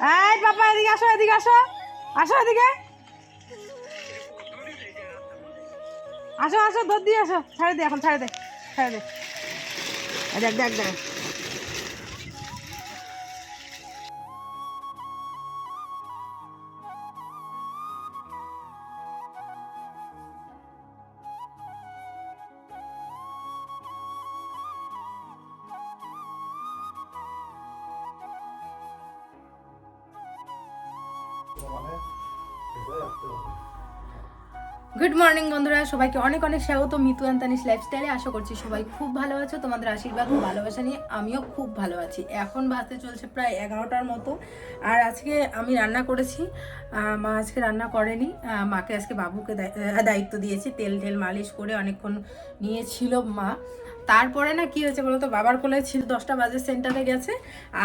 এই পাপা, এদিকে আসো এদিকে আসো। আসো এদিকে। আসো আসো দৌড় দিয়ে আসো। ছাড়ে দে, এখন ছাড়ে দে ছাড়ে দে। দেখ দেখ দেখ। গুড মর্নিং বন্ধুরা, সবাইকে অনেক অনেক স্বাগত মিতু অ্যান্তানিস লাইফস্টাইলে আশা করছি সবাই খুব ভালো আছো, তোমাদের আশীর্বাদ ও ভালোবাসা নিয়ে আমিও খুব ভালো আছি। এখন বাজতে চলছে প্রায় এগারোটার মতো, আর আজকে আমি রান্না করেছি। মা আজকে রান্না করেনি মাকে আজকে বাবুকে দায়- দায়িত্ব দিয়েছি, তেল টেল মালিশ করে অনেকক্ষণ নিয়েছিল মা। তারপরে না কি হয়েছে বলতো? বাবার কোলে ছিল, দশটা বাজে সেন্টারে গেছে,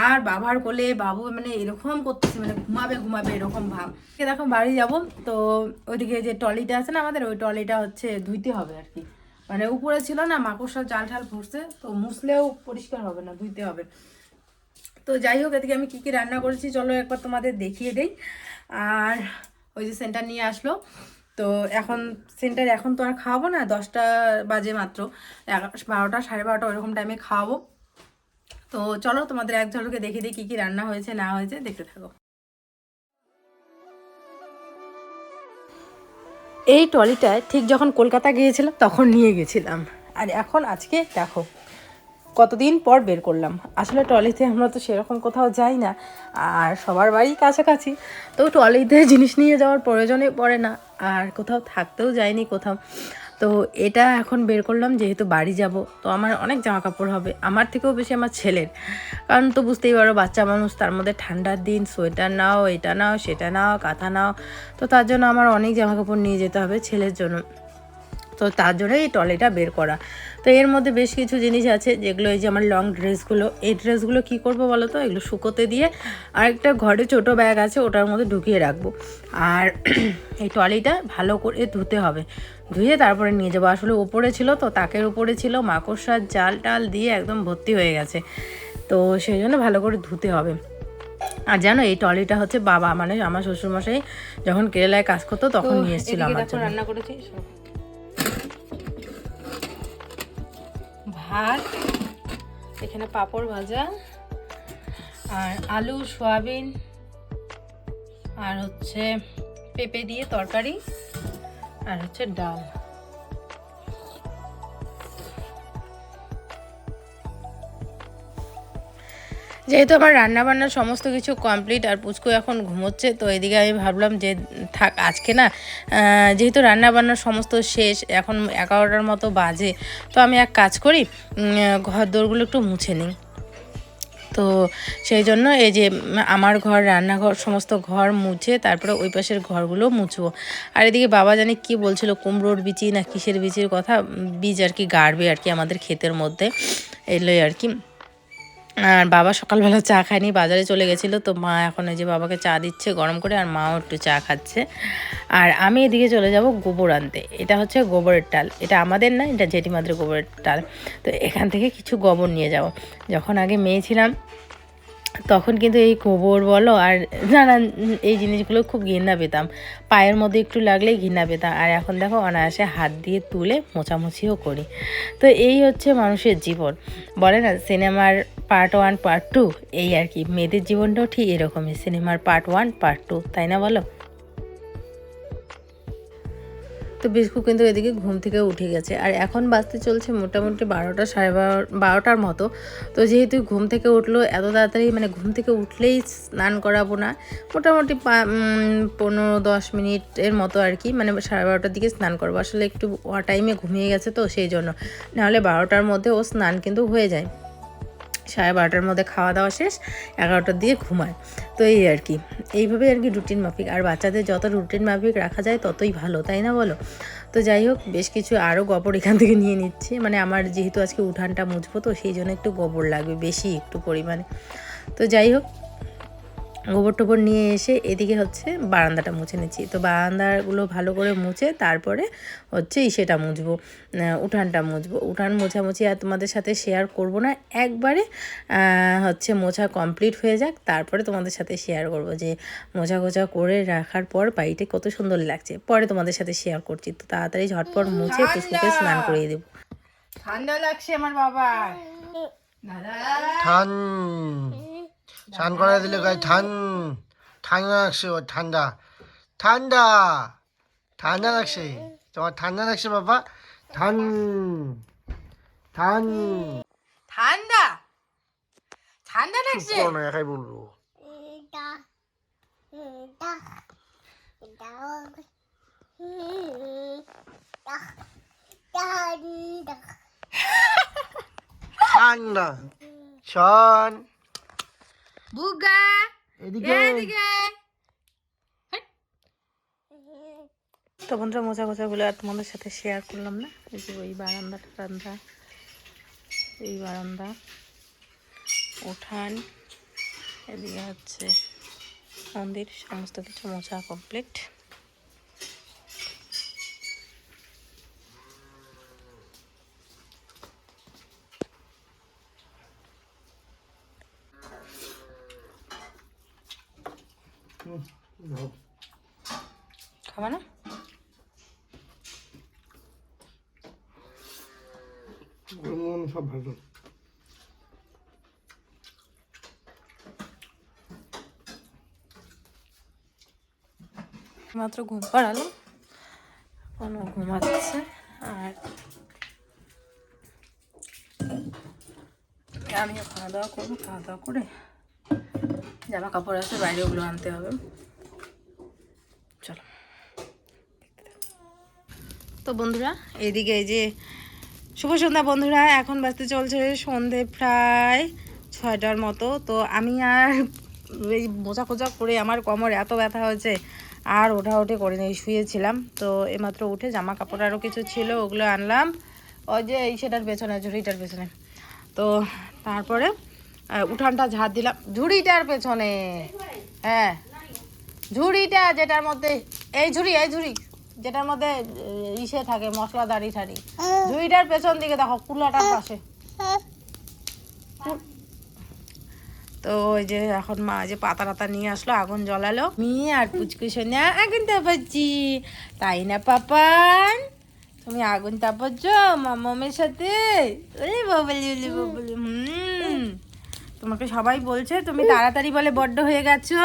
আর বাবার কোলে বাবু মানে এরকম করতেছে মানে ঘুমাবে ঘুমাবে এরকম ভাব। দেখো বাড়ি যাব, তো ওইদিকে যে টলিটা আছে না আমাদের, ওই টলিটা হচ্ছে ধুইতে হবে আর কি। মানে উপরে ছিল না মাকড়সা জাল ঠাল ফুটছে, তো মুছলেও পরিষ্কার হবে না, ধুইতে হবে। তো যাই হোক, এদিকে আমি কী কী রান্না করেছি, চলো একবার তোমাদের দেখিয়ে দেই। আর ওই যে সেন্টার নিয়ে আসলো। তো এখন সেন্টার এখন তো আর খাওয়াবো না, দশটা বাজে মাত্র। বারোটা, সাড়ে বারোটা ওইরকম টাইমে খাওয়াবো। তো চলো তোমাদের এক ঝলকে দেখিয়ে দিই কী কী রান্না হয়েছে, না হয়েছে, দেখতে থাকো। এই ট্রলিটায় ঠিক যখন কলকাতা গিয়েছিলাম, তখন নিয়ে গেছিলাম। আর এখন আজকে দেখো কতদিন পর বের করলাম। আসলে ট্রলিতে আমরা তো সেরকম কোথাও যাই না, আর সবার বাড়ি কাছাকাছি। তো ট্রলিতে জিনিস নিয়ে যাওয়ার প্রয়োজনে পড়ে না, আর কোথাও থাকতেও যাইনি কোথাও। তো এটা এখন বের করলাম, যেহেতু বাড়ি যাব, তো আমার অনেক জামা কাপড় হবে। আমার থেকেও বেশি আমার ছেলের। কারণ তো বুঝতেই পারো, বাচ্চা মানুষ, তার মধ্যে ঠান্ডার দিন, সোয়েটার নাও, এটা নাও, সেটা নাও, কাঁথা নাও। তো তার জন্য আমার অনেক জামা কাপড় নিয়ে যেতে হবে ছেলের জন্য। তো তার জন্য এই ট্রলিটা বের করা। তো এর মধ্যে বেশ কিছু জিনিস আছে যেগুলো এই যে আমার লং ড্রেসগুলো এই ড্রেসগুলো কি করব বলো তো? এগুলো শুকোতে দিয়ে আরেকটা ঘরে ছোট ব্যাগ আছে ওটার মধ্যে ঢুকিয়ে রাখব। আর এই ট্রলিটা ভালো করে ধুতে হবে। ধুয়ে তারপরে নিয়ে যাব। আসলে ওপরে ছিল তো তাকের উপরে ছিল মাকড়সার জাল টাল দিয়ে একদম ভর্তি হয়ে গেছে। তো সেই জন্য ভালো করে ধুতে হবে। আর জানো এই ট্রলিটা হচ্ছে বাবা মানে আমার শ্বশুরমশাই যখন কেরালায় কাজ করতো তখন নিয়ে এসেছিল আমার রান্না করেছি ভাত এখানে পাপড় ভাজা, আর আলু, সয়াবিন, আর হচ্ছে পেঁপে দিয়ে তরকারি, আর হচ্ছে ডাল। যেহেতু আমার রান্না বান্নার সমস্ত কিছু কমপ্লিট আর পুচকু এখন ঘুমোচ্ছে, তো এদিকে আমি ভাবলাম যে থাক, আজকে না যেহেতু রান্না বান্নার সমস্ত শেষ, এখন এগারোটার মতো বাজে, তো আমি এক কাজ করি ঘর দোরগুলো একটু মুছে নিই। তো সেই জন্য এই যে আমার ঘর, রান্নাঘর, সমস্ত ঘর মুছে, তারপরে ওই পাশের ঘরগুলো মুছবো। আর এদিকে বাবা জানি কি বলছিল, কুমড়োর বিচি না কিসের বিচির কথা বীজ আর কি গাড়বে আর কি আমাদের ক্ষেতের মধ্যে এগুলোই আর কি। আর বাবা সকালবেলা চা খায়নি, বাজারে চলে গেছিল, তো মা এখন ওই যে বাবাকে চা দিচ্ছে গরম করে আর মাও একটু চা খাচ্ছে। আর আমি এদিকে চলে যাব গোবর আনতে, এটা হচ্ছে গোবরের টাল, এটা আমাদের না, এটা জেঠিমাদের গোবরের টাল। তো এখান থেকে কিছু গোবর নিয়ে যাব। যখন আগে মেয়ে ছিলাম তখন কিন্তু এই গোবর বলো আর নানান এই জিনিসগুলো খুব ঘৃণা পেতাম। পায়ের মধ্যে একটু লাগলেই ঘৃণা পেতাম। আর এখন দেখো অনায়াসে হাত দিয়ে তুলে মোছামুছিও করি। তো এই হচ্ছে মানুষের জীবন। বলে না, সিনেমার পার্ট ওয়ান পার্ট টু এই আর কি। মেয়েদের জীবনটাও ঠিক এরকমই, সিনেমার পার্ট ওয়ান পার্ট টু তাই না বলো? তো বিস্কু কিন্তু এদিকে ঘুম থেকে উঠে গেছে। আর এখন বাজতে চলছে মোটামুটি বারোটা, সাড়ে বারো, বারোটার মতো। তো যেহেতু ঘুম থেকে উঠল, এত তাড়াতাড়ি মানে ঘুম থেকে উঠলেই স্নান করাবো না। মোটামুটি পনেরো, দশ মিনিটের মতো আর কি মানে সাড়ে বারোটার দিকে স্নান করব। আসলে একটু টাইমে ঘুমিয়ে গেছে তো সেই জন্য। নাহলে বারোটার মধ্যে ও স্নান কিন্তু হয়ে যায়। সাড়ে বারোটার মধ্যে খাওয়া দাওয়া শেষ এগারোটার দিয়ে ঘুমায়। তো এই আর কি এইভাবে আর কি রুটিন মাফিক। আর বাচ্চাদের যত রুটিন মাফিক রাখা যায় ততই ভালো, তাই না বলো? তো যাই হোক, বেশ কিছু আরও গোবর এখান থেকে নিয়ে নিচ্ছে। মানে আমার যেহেতু আজকে উঠানটা মুছবো, তো সেই জন্য একটু গোবর লাগবে, বেশি একটু পরিমাণে। তো যাই হোক গোবর টোবর নিয়ে এসে এদিকে হচ্ছে বারান্দাটা মুছে নিচ্ছি। তো বারান্দাগুলো ভালো করে মুছে তারপরে হচ্ছে সেটা মুছবো উঠানটা মুছবো। উঠান মোছামুছি আর তোমাদের সাথে শেয়ার করব না একবারে হচ্ছে মোছা কমপ্লিট হয়ে যাক তারপরে তোমাদের সাথে শেয়ার করব যে মোছা গোছা করে রাখার পর বাড়িটা কত সুন্দর লাগছে। পরে তোমাদের সাথে শেয়ার করছি তো তাড়াতাড়ি ঝটপট মুছে পুষ্পকে স্নান করিয়ে দেবো। ঠান্ডা লাগছে আমার বাবা দাদা! ঠান স্নান করা দিলে গায়ে ঠান ঠান্ডা লাগছে ও ঠান্ডা ঠান্ডা ঠান্ডা লাগছে তোমার ঠান্ডা লাগছে বাবা ঠান ঠান ঠান্ডা ঠান্ডা লাগছে করো না একাই বলব ঠান্ডা শন বুগা এদিকে। এদিকে। তো বন্ধুরা মোজা গোজাগুলো আর তোমাদের সাথে শেয়ার করলাম না? এই যে ওই বারান্দা টারান্দা এই বারান্দা উঠান এদিকে হচ্ছে মন্দির সমস্ত কিছু মোছা কমপ্লিট খাবা না সব ভালো। মাত্র ঘুম পাড়ালো কোনো ঘুমাচ্ছে আর আমিও খাওয়া দাওয়া করব খাওয়া দাওয়া করে জামা কাপড় আছে বাইরে ওগুলো আনতে হবে। চলো। তো বন্ধুরা এদিকে এই যে শুভ সন্ধ্যা বন্ধুরা, এখন বাজতে চলছে সন্ধে প্রায় ছয়টার মতো। তো আমি আর এই মোজা খোঁজা করে আমার কোমর এত ব্যথা হয়েছে, আর ওঠা ওঠে করে নিয়ে শুয়েছিলাম। তো এমাত্র উঠে জামা কাপড় আরও কিছু ছিল, ওগুলো আনলাম। ওই যে এই সেটার পেছনে ঝুড়িটার পেছনে। তো তারপরে উঠানটা ঝাড় দিলাম। ঝুড়িটার পেছনে। হ্যাঁ ঝুড়িটা যেটার মধ্যে এই ঝুড়ি এই ঝুড়ি। যেটার মধ্যে ইসে থাকে মশলা দাড়ি ঠাড়ি। ঝুড়িটার পেছন দিকে দেখো কুলাটার পাশে। তো ওই যে এখন মা যে পাতা টাতা নিয়ে আসলো আগুন জ্বলালো। মেয়ে আর পুচকু সোনা আগুন তাপাচ্ছি। তাই না পাপান? তুমি আগুন তাপাচ্ছ মামের সাথে? ওরে বাবলি ওলে বাবলি হুম। তোমাকে সবাই বলছে তুমি তাড়াতাড়ি বলে বড্ড হয়ে গেছো।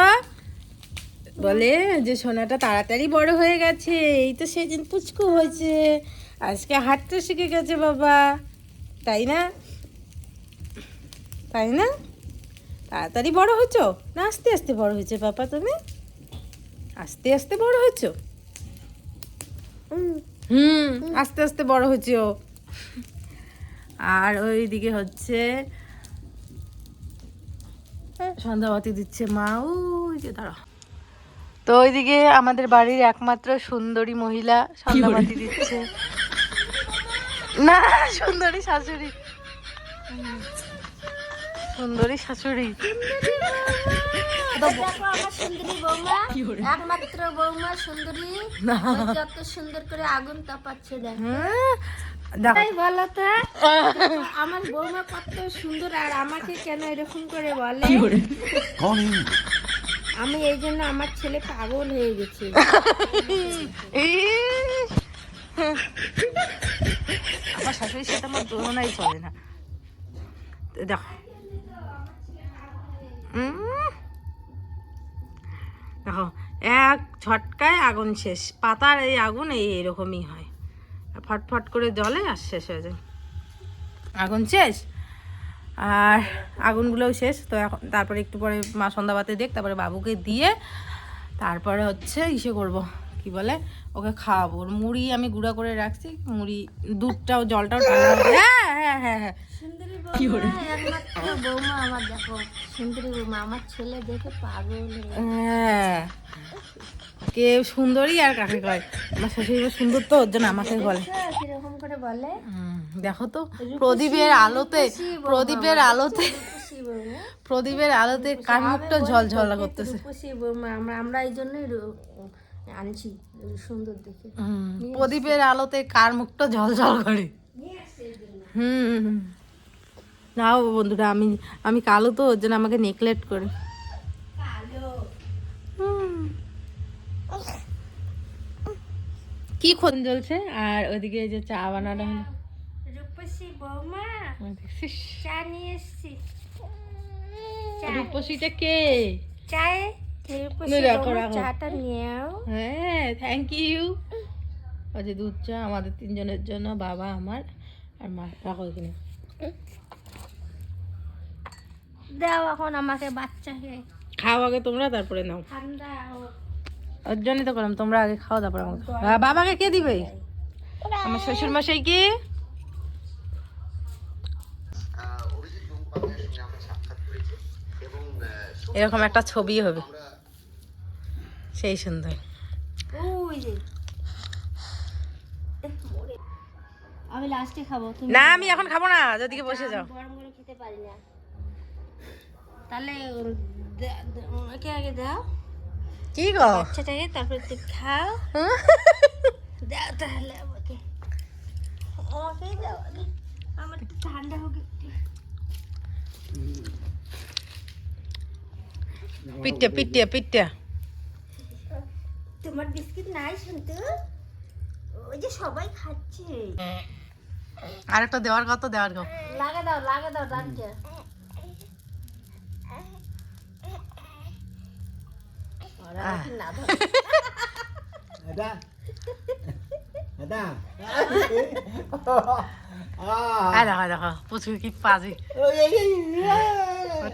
বলে যে সোনাটা তাড়াতাড়ি বড় হয়ে গেছে, এই তো সেদিন পুচকু হয়েছে। আজকে হাঁটতে শিখে গেছে বাবা। তাই না? তাই না? তাড়াতাড়ি বড় হয়েছো? না, আস্তে আস্তে বড় হয়েছে বাবা তুমি। আস্তে আস্তে বড় হয়েছো? হুম, আস্তে আস্তে বড় হয়েছে। ও আর ওইদিকে হচ্ছে সন্ধ্যাবাতি দিচ্ছে মা। ওই যে দাঁড়া তো ওইদিকে আমাদের বাড়ির একমাত্র সুন্দরী মহিলা সন্ধ্যাবাতি দিচ্ছে। না সুন্দরী শাশুড়ি। সুন্দরী শাশুড়ি। সুন্দরী বৌমা একমাত্র বৌমা সুন্দরী। যত সুন্দর করে আগুন তাপাচ্ছে দেখ। তাই বলো তো। আমার বৌমা কত সুন্দর আর আমাকে কেন এরকম করে বলে? আমি এই জন্য আমার ছেলে পাগল হয়ে গেছে! আমার শাশুড়ির সাথে আমার তুলনাই চলে না। দেখো। দেখো, এক ঝটকায় আগুন শেষ। পাতার এই আগুন এই এরকমই হয়। ফটফট করে জলে আর শেষ হয়ে যায়। আগুন শেষ? আর আগুনগুলোও শেষ। তো এখন তারপরে একটু পরে মা সন্ধ্যাবাতে দেখ, তারপরে বাবুকে দিয়ে তারপরে হচ্ছে ইসে করব, কি বলে, ওকে খাওয়াবো। মুড়ি আমি গুঁড়া করে রাখছি, মুড়ি দুধটাও, জলটাও হ্যাঁ হ্যাঁ হ্যাঁ হ্যাঁ বৌমা আমার দেখো সুন্দরী বৌমা আমার ছেলে দেখে পাগল হয়ে কে সুন্দরী আর কাকে কয়? আমার শাশুড়ি সুন্দর তো ওর জন্য আমাকে বলে। কীরকম করে বলে? দেখো তো প্রদীপের আলোতে প্রদীপের আলোতে প্রদীপের আলোতে কান মুখটা ঝলঝল করতেছে। আমরা আমরা এই জন্যই আনছি সুন্দর দেখে। প্রদীপের আলোতে কার মুখটা ঝলঝল করে? হুম। নাও বন্ধুরা আমি আমি কালো তো ওর জন্য আমাকে নেকলেট করে। কি খন জ্বলছে? আর ওইদিকে এই যে চা বানানো হলো। রূপসী বৌমা চা নিয়ে এসছি। রূপসীটা কে? চায়ে। চাটা নিয়েও। হ্যাঁ থ্যাংক ইউ ওই যে দুধ চা আমাদের তিনজনের জন্য বাবা আমার আর মা। রাখো এখানে। দাও এখন আমাকে বাচ্চাকে। খাও আগে তোমরা তারপরে নাও। ঠান্ডা ওর জন্যই তো করলাম তোমরা আগে খাও তারপরে আমাকে বাবাকে কে দিবে? আমার শ্বশুর মশাই কি? এরকম একটা ছবি হবে। সেই সুন্দর। আমি লাস্টে খাব না আমি এখন খাব না যদিকে বসে যাও। গরম খেতে পারি না। তাহলে ওকে আগে দাও। কি গো? বাচ্চাটাকে তারপরে তুই খাও। দাও তাহলে আমাকে। আমাকে দাও আগে আমার একটু ঠান্ডা হোক তোমার বিস্কিট নাই শুনতে? ওই যে সবাই খাচ্ছে। আর একটা দেওয়ার কত দেওয়ার কত লাগা দাও লাগা দাও ডাকছে আর দেখো দেখো প্রচুর কি পাজি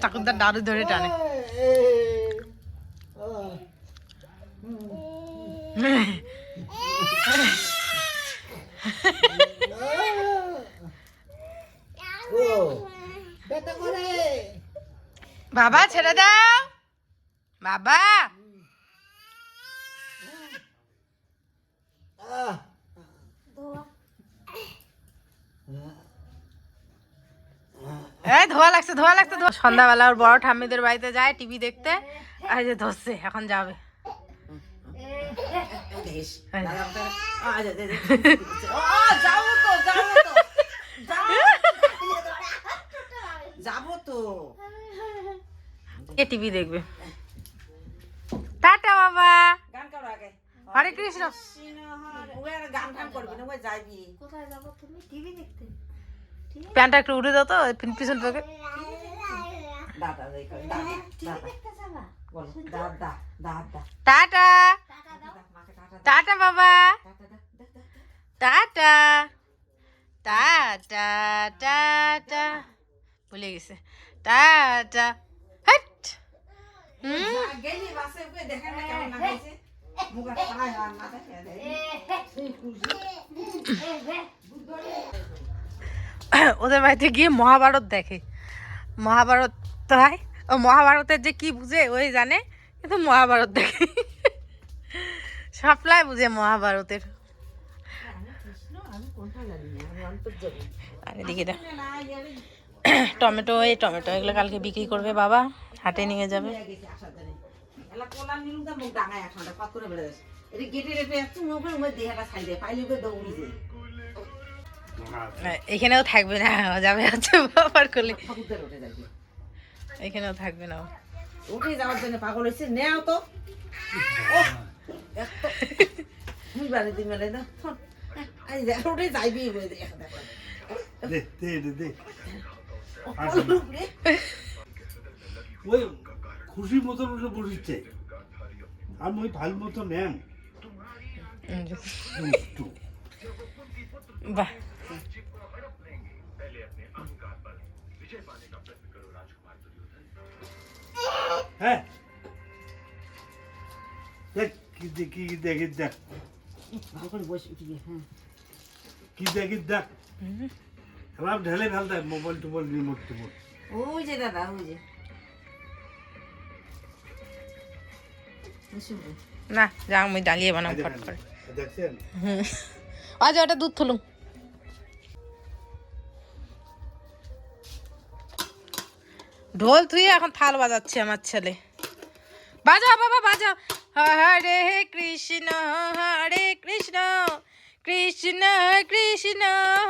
ঠাকুরদার দাদু ধরে টানে বাবা ছেড়ে দাও বাবা ধোয়া এই ধোয়া লাগছে ধোয়া লাগছে ধোয়া। সন্ধ্যাবেলা ওর বড় ঠাম্মিদের বাড়িতে যায় টিভি দেখতে। আর যে ধরছে এখন যাবে। যাব তো কে টিভি দেখবে। টাটা বাবা। গান করো আগে হরে কৃষ্ণ গান টান করবি না যাইবি। কোথায় যাব তুমি? টিভি দেখতে। প্যান্টটা একটু উঠে দাও তো পিছন থেকে। টাটা। টাটা বাবা। টাটা। Tata tata. টাটা ভুলে গেছে। টাটা। হাট। হুম? গেলি বাসে উঠে দেখেন না কেমন লাগাইছে মুখে খায় আর না দেখে দেয়। ওদের বাড়িতে গিয়ে মহাভারত দেখে। মহাভারত তো হয় ও মহাভারতের যে কি বুঝে, ওই জানে, কিন্তু মহাভারত দেখে। সবলাই বুঝে মহাভারতের। দেখ। টমেটো, এই টমেটো, এগুলো কালকে বিক্রি করবে বাবা, হাটে নিয়ে যাবে। গেটে রেটে একটু মুখে দেহাটা দেয়, পাইলে দৌড়ি এখানেও থাকবে না যাবে বাবার কোলে এখানেও থাকবে না উঠে যাওয়ার জন্য পাগল হয়েছে নেও তো। মেলে না উঠে যাইবি রে। ওই খুশি মতন উঠে বসিচ্ছে আর ওই ভালো মতো নেন বাহ। হ্যাঁ। দেখ কি দেখি কি দেখি। দেখ হ্যাঁ। কি দেখি দেখ। এবার ঢেলে ফেল মোবাইল টোবাইল রিমোট টিমোট ওই যে দাদা ওই যে। না যা আমি ডালিয়ে বানাম ফট করে দেখছেন? হুম। আজ ওটা দুধ তুলুম ঢোল তুই এখন থাল বাজাচ্ছে আমার ছেলে। বাজাও বাবা, বাজাও। হরে কৃষ্ণ হরে কৃষ্ণ কৃষ্ণ কৃষ্ণ,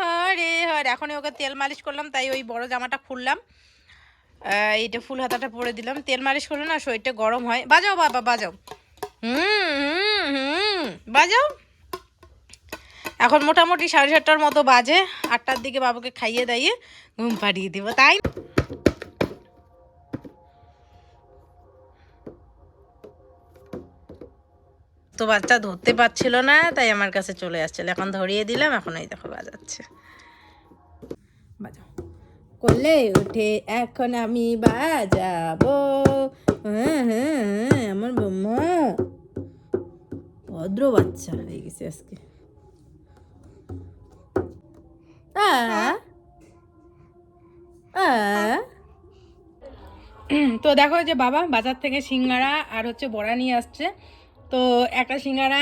হরে হরে। এখনই ওকে তেল মালিশ করলাম, তাই ওই বড় জামাটা খুললাম। এইটা ফুল হাতাটা পরে দিলাম। তেল মালিশ করলে না শরীরটা গরম হয়। বাজাও বাবা, বাজাও। হুম হুম হুম। বাজাও। এখন মোটামুটি সাড়ে সাতটার মতো বাজে। আটটার দিকে বাবুকে খাইয়ে দাইয়ে ঘুম পাড়িয়ে দিব, তাই তো বাচ্চা ধরতে পারছিল না, তাই আমার কাছে চলে আসছিল। এখন ধরিয়ে দিলাম, এখন এই দেখো বাজাচ্ছে। করলে উঠে এখন আমি বাজাবো। হ্যাঁ হ্যাঁ হ্যাঁ আমার বম্মা ভদ্র বাচ্চা হয়ে গেছে আজকে। তো দেখো যে বাবা বাজার থেকে সিঙ্গারা আর হচ্ছে বড়া নিয়ে আসছে। তো একটা সিঙ্গারা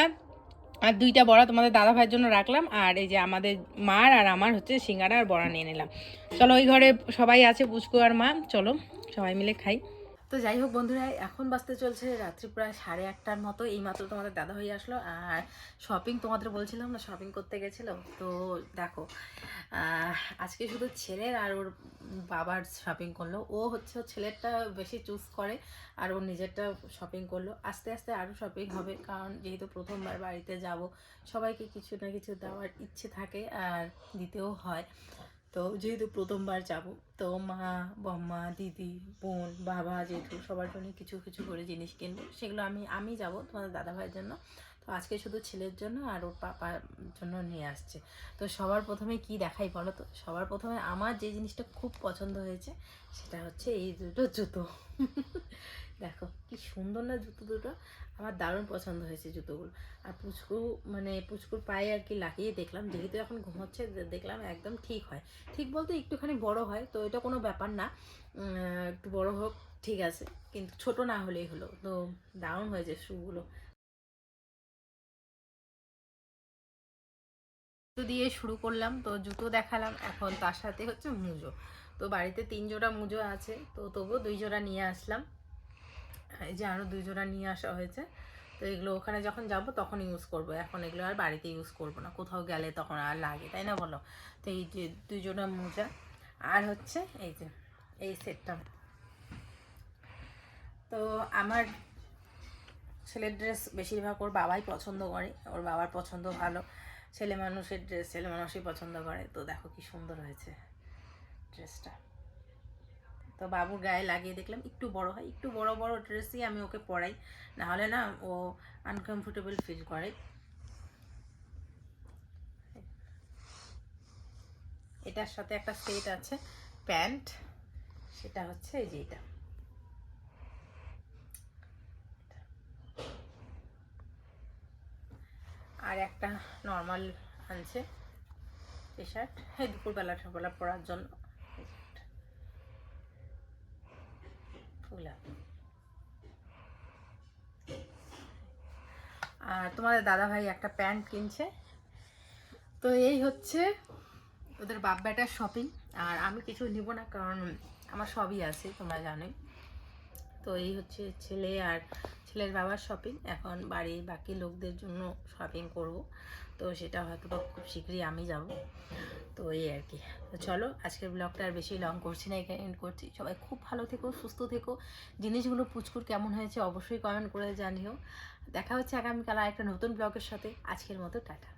আর দুইটা বড়া তোমাদের দাদা ভাইয়ের জন্য রাখলাম। আর এই যে আমাদের মার আর আমার হচ্ছে সিঙ্গারা আর বড়া নিয়ে নিলাম। চলো ওই ঘরে সবাই আছে পুচকু আর মা। চলো সবাই মিলে খাই। তো যাই হোক বন্ধুরা, এখন বাজতে চলছে রাত্রি প্রায় সাড়ে আটটার মতো, এইমাত্র তোমাদের দাদা হয়ে আসলো। আর শপিং তোমাদের বলছিলাম না শপিং করতে গেছিল। তো দেখো আজকে শুধু ছেলের আর ওর বাবার শপিং করল। ও হচ্ছে ছেলেরটা বেশি চুজ করে, আর ওর নিজেরটা শপিং করল। আস্তে আস্তে আরও শপিং হবে, কারণ যেহেতু প্রথমবার বাড়িতে যাব, সবাইকে কিছু না কিছু দেওয়ার ইচ্ছে থাকে আর দিতেও হয়। তো যেহেতু প্রথমবার যাব, তো মা, বম্মা, দিদি, বোন, বাবা জেঠু সবার জন্য কিছু কিছু করে জিনিস কিনবো, সেগুলো আমি আমি যাব তোমাদের দাদা ভাইয়ের জন্য। তো আজকে শুধু ছেলের জন্য আর ওর পাপার জন্য নিয়ে আসছে। তো সবার প্রথমে কি দেখাই বলো তো? সবার প্রথমে আমার যে জিনিসটা খুব পছন্দ হয়েছে, সেটা হচ্ছে এই দুটো জুতো। দেখো, কি সুন্দর না জুতো দুটো। আমার দারুণ পছন্দ হয়েছে জুতোগুলো। আর পুচকু মানে পুচকুর পায়ে আর কি লাগিয়ে দেখলাম। যেহেতু এখন ঘুমোচ্ছে দেখলাম একদম ঠিক হয়। ঠিক বলতে একটুখানি বড় হয়, তো এটা কোনো ব্যাপার না। একটু বড় হোক, ঠিক আছে। কিন্তু ছোট না হলেই হলো। তো দারুণ হয়েছে শুগুলো। জুতো দিয়ে শুরু করলাম, তো জুতো দেখালাম। এখন তার সাথে হচ্ছে মুজো। তো বাড়িতে তিন জোড়া মুজো আছে, তো তবুও দুই জোড়া নিয়ে আসলাম। এই যে আরও দুই জোড়া নিয়ে আসা হয়েছে, তো এগুলো ওখানে যখন যাব তখন ইউজ করব। এখন এগুলো আর বাড়িতে ইউজ করব না। কোথাও গেলে তখন আর লাগে, তাই না বলো? তো এই যে দুই জোড়া মোজা, আর হচ্ছে এই যে, এই সেটটা। তো আমার ছেলের ড্রেস বেশিরভাগ ওর বাবাই পছন্দ করে, ওর বাবার পছন্দ ভালো। ছেলে মানুষের ড্রেস ছেলে মানুষই পছন্দ করে। তো দেখো কি সুন্দর হয়েছে ড্রেসটা তো বাবুর গায়ে লাগিয়ে দেখলাম, একটু বড় হয়, একটু বড় বড় ড্রেসই আমি ওকে পরাই। না হলে না ও আনকমফোর্টেবল ফিল করে। এটার সাথে একটা সেট আছে, প্যান্ট। সেটা হচ্ছে এই যে এটা। আর একটা নর্মাল আনছে টি শার্ট এই দুপুরবেলা ঠাকুরবেলা পরার জন্য। ফুলা। আর তোমাদের দাদা ভাই একটা প্যান্ট কিনছে। তো এই হচ্ছে ওদের বাপ বেটার শপিং আর আমি কিছু নিব না, কারণ আমার সবই আছে, তোমরা জানোই। তো এই হচ্ছে ছেলে আর ছেলের বাবার শপিং এখন বাড়ির বাকি লোকদের জন্য শপিং করব। তো সেটা হয়তো খুব শীঘ্রই আমি যাব। তো এই আর কি। তো চলো, আজকের ব্লগটা আর বেশি লং করছি না, এখানে এন্ড করছি। সবাই খুব ভালো থেকো, সুস্থ থেকো। জিনিসগুলো পুচকুর কেমন হয়েছে অবশ্যই কমেন্ট করে জানিও। দেখা হচ্ছে আগামীকাল আর একটা নতুন ব্লগের সাথে। আজকের মতো টাটা।